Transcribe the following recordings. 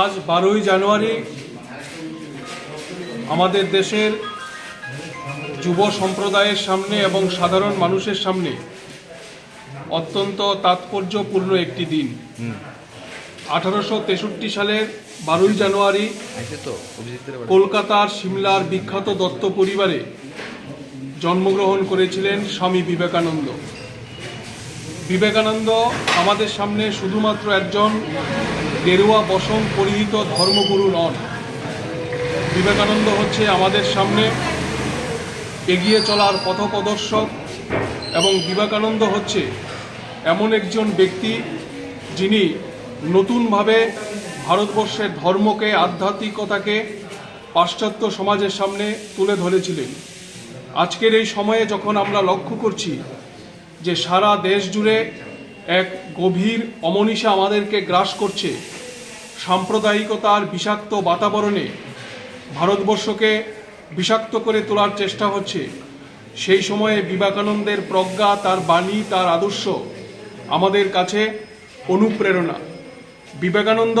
আজ বারোই জানুয়ারি আমাদের দেশের যুব সম্প্রদায়ের সামনে এবং সাধারণ মানুষের সামনে অত্যন্ত তাৎপর্যপূর্ণ একটি দিন। আঠারোশো তেষট্টি সালের বারোই জানুয়ারি কলকাতার সিমলার বিখ্যাত দত্ত পরিবারে জন্মগ্রহণ করেছিলেন স্বামী বিবেকানন্দ। বিবেকানন্দ আমাদের সামনে শুধুমাত্র একজন গেরুয়া বসন পরিহিত ধর্মগুরু নন। বিবেকানন্দ হচ্ছে আমাদের সামনে এগিয়ে চলার পথপ্রদর্শক এবং বিবেকানন্দ হচ্ছে এমন একজন ব্যক্তি যিনি নতুনভাবে ভারতবর্ষের ধর্মকে, আধ্যাত্মিকতাকে, পাশ্চাত্য সমাজের সামনে তুলে ধরেছিলেন। আজকের এই সময়ে যখন আমরা লক্ষ্য করছি যে সারা দেশ জুড়ে গভীর অমনীষা আমাদেরকে গ্রাস করছে। সাম্প্রদায়িকতার বিষাক্ত বাতাবরণে ভারতবর্ষকে বিষাক্ত করে তোলার চেষ্টা হচ্ছে। সেই সময়ে বিবেকানন্দের প্রজ্ঞা, তার বাণী, তার আদর্শ আমাদের কাছে অনুপ্রেরণা। বিবেকানন্দ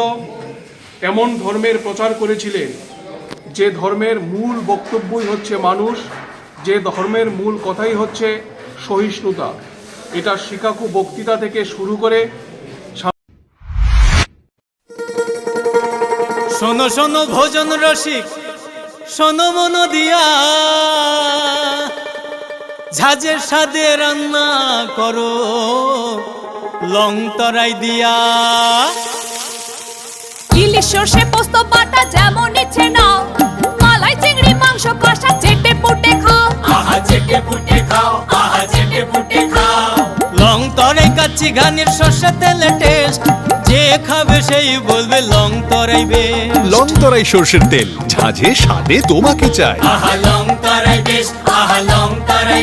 এমন ধর্মের প্রচার করেছিলেন, যে ধর্মের মূল বক্তব্যই হচ্ছে মানুষ, যে ধর্মের মূল কথাই হচ্ছে সহিষ্ণুতা। এটা শিকাকু বক্তৃতা থেকে শুরু করে শোনো শোনো ভোজন রসিক শোনো মন দিয়া। ঝাঁঝের সাদে রান্না করো লং তরাই দিয়া। ইলিশ সর্ষে পোস্ত বাটা যেমন ইচ্ছে নাও। মালাই চিংড়ি মাংস কষা চেটে পুটে খাও। আহা চেটে পুটে খাও। দেশি গানের শস্য তেলে টেস্ট যে খাবে সেই বলবে লং তরাইবে লং তরাই সর্ষের তেল। ঝাঁঝে স্বাদে তোমাকে চাই। আহা লং তরাই বেশ আহা লং তরাই